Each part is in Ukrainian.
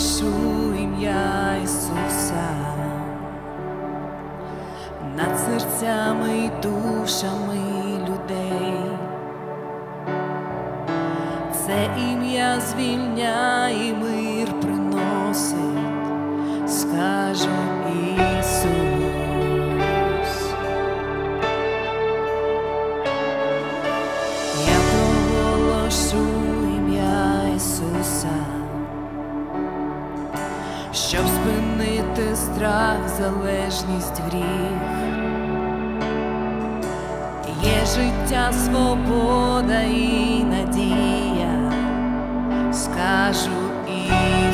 проголошу ім'я Ісуса над серцями і душами людей. Це ім'я звільняє і мир приносить, скажу Ісус. Щоб спинити страх, залежність в гріх. Є життя, свобода і надія, скажу Ісус.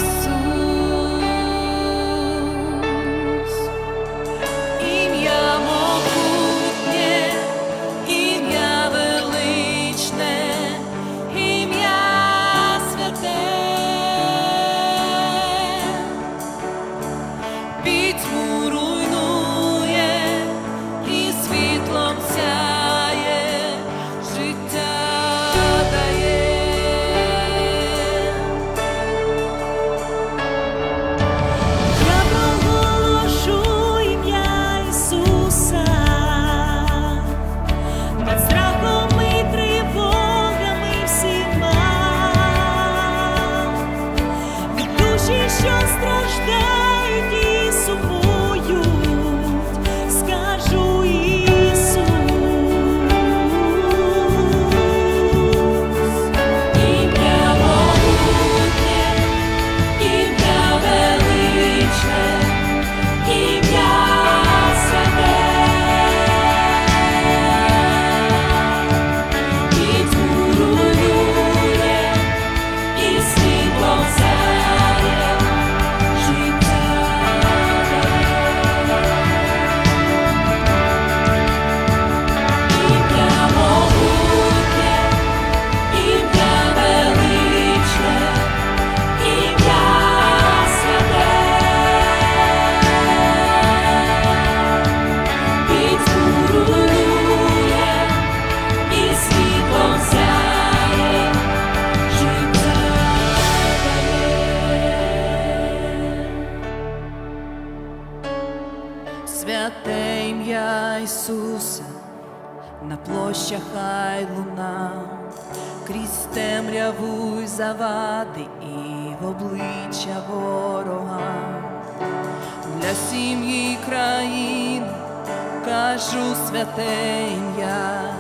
Святе ім'я Ісуса на площах хай луна, крізь темряву й завади і в обличчя ворога. Для сім'ї країни кажу святе ім'я